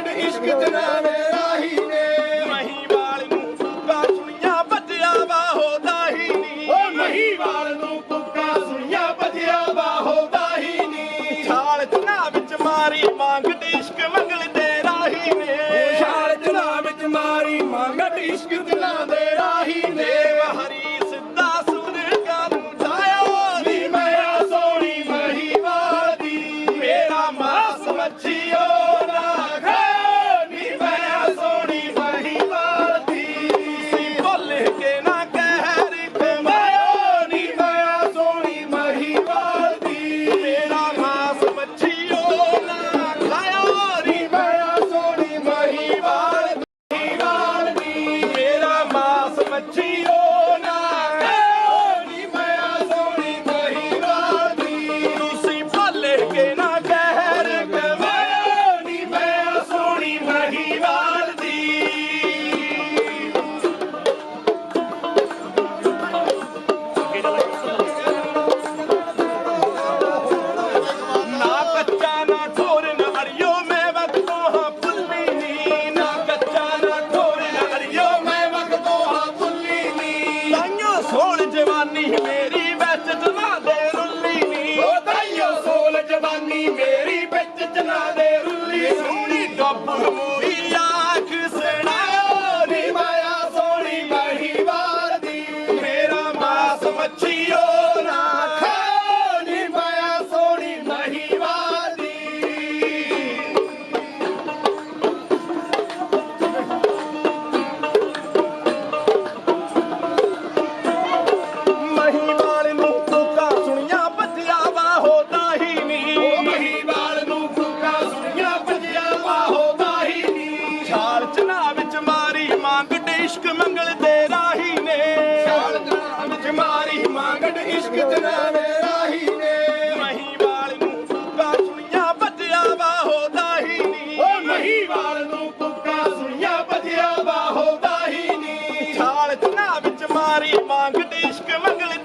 ਮੰਗ ਇਸ਼ਕ ਜਨਾ ਦੇ ਰਾਹੀ ਨੇ। ਮਹੀਵਾਲ ਨੂੰ ਤੁਕਾ ਸੁਣੀਆਂ ਭੱਜਿਆ ਵਾਹੋਦਾ ਹੀ ਨਹੀਂ ਉਹ ਮਹੀਵਾਲ ਨੂੰ ਤੁਕਾ ਸੁਣੀਆਂ ਭੱਜਿਆ ਵਾਹੋਦਾ ਹੀ ਨਹੀਂ ਛਾਲ ਚਨਾ ਵਿੱਚ ਮਾਰੀ ਮੰਗ ਇਸ਼ਕ ਮੰਗਲ ਦੇ ਰਾਹੀ ਨੇ। ਛਾਲ ਚਨਾ ਵਿੱਚ ਮਾਰੀ ਮੰਗ ਇਸ਼ਕ ਜਨਾ ਦੇ ਰਾਹੀ ਨੇ। ਕੇ ਨਾ ਕਹਿਰ ਕਮਾਇਓ ਨੀ ਮੇਰਾ ਸੋਹਣੀ ਮਹੀਵਾਲ ਦੀ। ਨਾ ਕੱਚਾ, ਨਾ ਠੋਰ ਨਾ ਅੜਿਓ ਮੈਂ ਵਕਤੋਂ ਹਾਂ ਭੁੱਲੀ ਨੀ ਨਾ ਕੱਚਾ, ਨਾ ਠੋਰ ਨਾ ਅੜਿਓ ਮੈਂ ਵਕਤੋਂ ਹਾਂ ਭੁੱਲੀ ਨੀ ਤਾਈਓ ਸੋਲ ਜਵਾਨੀ ਮੇਰੀ ਮੇਰੀ ਵਿੱਚ ਜਨਾ ਦੇ ਰੁੱਲੀ ਸੋਹਣੀ ਗੱਭਰੂ ਇਸ਼ਕ ਮੰਗਲ ਦੇ ਰਾਹੀ ਨੇ। ਵਿੱਚ ਮਾਰੀ ਮੰਗ ਇਸ਼ਕ ਜਨਾ ਦੇ ਰਾਹੀ ਨੇ। ਮਹੀਵਾਲ ਨੂੰ ਤੁਕਾ ਸੁਣੀਆਂ ਭੱਜਿਆ ਵਾਹੋਦਾ ਹੀ ਨਹੀਂ ਉਹ ਮਹੀਵਾਲ ਨੂੰ ਤੁਕਾ ਸੁਣੀਆਂ ਭੱਜਿਆ ਵਾਹੋਦਾ ਹੀ ਨਹੀਂ ਛਾਲ ਚਨਾ ਵਿੱਚ ਮਾਰੀ ਮੰਗ ਇਸ਼ਕ ਮੰਗਲ